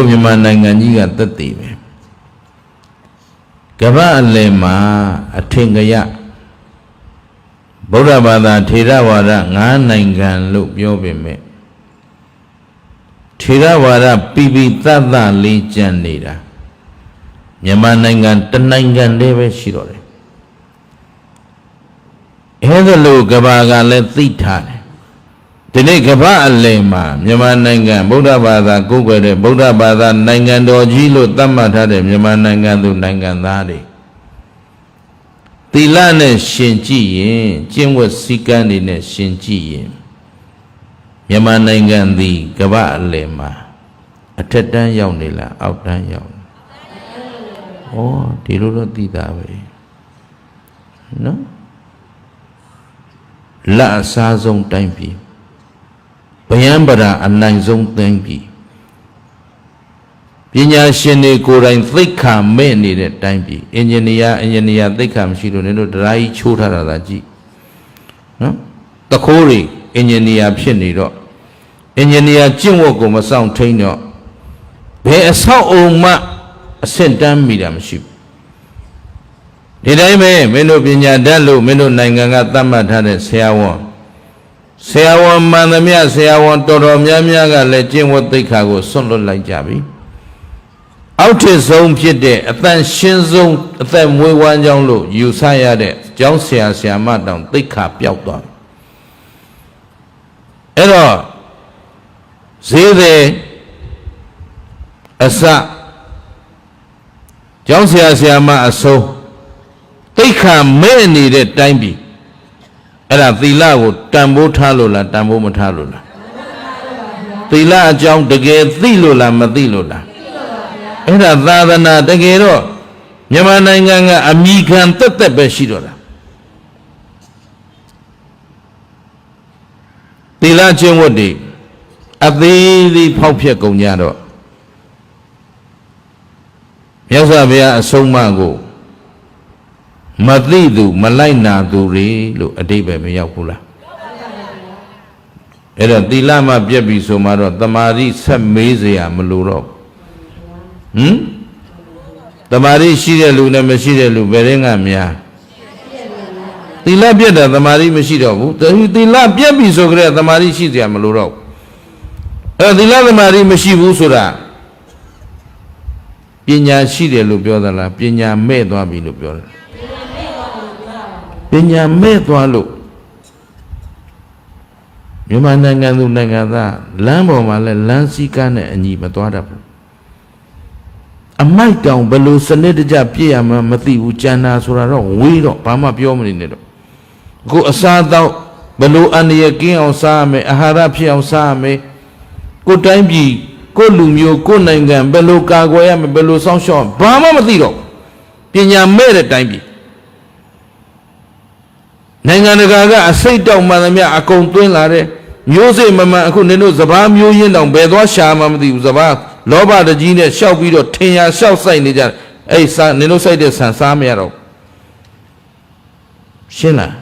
အခုမြန်မာနိုင်ငံကြီးကတက်တည်ပဲကမ္ဘာအလယ်မှာအထင်ကရဗုဒ္ဓဘာသာထေရဝါဒ၅နိုင်ငံလို့ပြောပေမဲ့ထေရဝါဒပိပိသတ်သလေးကျန်နေတာမြန်မာနိုင်ငံတစ်နိုင်ငံတည်းပဲရှိတော့တယ်အဲဒါလို့ကမ္ဘာကလည်းသိထားတယ် ဒီနေ့ကမ္ဘာအလယ်မှာမြန်မာနိုင်ငံဗုဒ္ဓဘာသာကိုးကွယ်တဲ့ဗုဒ္ဓဘာသာနိုင်ငံတော်ကြီးလို့သတ်မှတ်ထားတဲ့မြန်မာနိုင်ငံသူနိုင်ငံသားတွေသီလနဲ့ရှင်ကြည့်ရင်ကျင့်ဝတ်စည်းကမ်းတွေနဲ့ရှင်ကြည့်ရင်မြန်မာနိုင်ငံသည်ကမ္ဘာအလယ်မှာအထက်တန်းရောက်နေလားအောက်တန်းရောက်နေဩဒီလိုတော့သိတာပဲနော်လက်အစားဆုံးတိုင်းပြည် ဗယံပရာအနိုင်ဆုံးတိုင်းပြည်ပညာရှင်တွေကိုယ်တိုင်သိက္ခာမဲ့နေတဲ့တိုင်းပြည်အင်ဂျင်နီယာအင်ဂျင်နီယာသိက္ခာမရှိလို့နေတို့တရားကြီးချိုးထားတာသာကြည့်နော်တခိုးတွေအင်ဂျင်နီယာဖြစ်နေတော့အင်ဂျင်နီယာကျင့်ဝတ်ကိုမဆောင်ထိန်တော့ဘယ်အဆောက်အုံမှအဆင့်တန်းမိတာမရှိဘူးဒီတိုင်းပဲမင်းတို့ပညာတတ်လို့မင်းတို့နိုင်ငံကသတ်မှတ်ထားတဲ့ဆရာဝန် ဆရာဝန်မှန်သမျှဆရာဝန်တော်တော်များများကလည်းကျင့်ဝတ်သိက္ခာကိုဆွန့်လွတ်လိုက်ကြပြီအောက်ထစ်ဆုံးဖြစ်တဲ့အတန်ရှင်းဆုံးအသက်မွေးဝမ်းကြောင်းလို့ယူဆရတဲ့ကျောင်းဆရာဆရာမတောင်သိက္ခာပျောက်သွားပြီအဲ့တော့ဈေးသည်အစကျောင်းဆရာဆရာမအဆုံးသိက္ခာမဲ့နေတဲ့တိုင်းပြည် အဲ့ဒါသီလကိုတန်ဖိုးထားလို့လားတန်ဖိုးမထားလို့လားသီလအကြောင်းတကယ်သိလို့လားမသိလို့လားအဲ့ဒါသာသနာတကယ်တော့မြန်မာနိုင်ငံကအမိခံတက်တက်ပဲရှိတော့တာသီလကျင့်ဝတ်တွေအသေးသေးဖောက်ဖျက်ကုန်ကြတော့မြတ်စွာဘုရားအဆုံးအမကို မသိသူမလိုက်နာသူတွေလို့အတိပ္ပယ်မရောက်ဘူးလားအဲ့တော့သီလမှပြက်ပြီဆိုမှတော့တမာရီဆက်မေးเสียမလို့တော့ဟမ်တမာရီရှိတဲ့လူနဲ့မရှိတဲ့လူဘယ်ရင်ကများသီလပြက်တာတမာရီမရှိတော့ဘူးသီလပြက်ပြီဆိုကြတဲ့တမာရီရှိเสียမလို့တော့အဲ့သီလတမာရီမရှိဘူးဆိုတာပညာရှိတယ်လို့ပြောသလားပညာမဲ့သွားပြီလို့ပြောတယ် ပညာမဲ့သွားလို့မြန်မာနိုင်ငံသူနိုင်ငံသားလမ်းပေါ်မှာလဲလမ်းစည်းကမ်းနဲ့အညီမသွားတတ်ဘူးအမိုက်တောင်ဘယ်လိုစနစ်တကျပြည့်ရမှမသိဘူးကြံတာဆိုတာတော့ဝေးတော့ဘာမှပြောမနေနဲ့တော့အခုအစားတော့ဘယ်လိုအန္တရာယ်ကင်းအောင်စားရမယ်အာဟာရဖြစ်အောင်စားရမယ်ကိုယ်တိုင်းပြည်ကိုယ်လူမျိုးကိုယ်နိုင်ငံဘယ်လိုကာကွယ်ရမယ်ဘယ်လိုစောင့်ရှောက်ဘာမှမသိတော့ပညာမဲ့တဲ့တိုင်းပြည် နိုင်ငံတကာကအစိတ်တောက်မှန်သမျှအကုန်သွင်းလာတဲ့မျိုးစိတ်မမှန်အခုနင်တို့စဘာမျိုးရင်းတောင်ဘယ်သွားရှာမှမသိဘူးစဘာလောဘတကြီးနဲ့ရှောက်ပြီးတော့ထင်ရရှောက်ဆိုင်နေကြတယ်အဲ့စာနင်တို့စိုက်တဲ့ဆန်စားမရတော့ရှင်းလား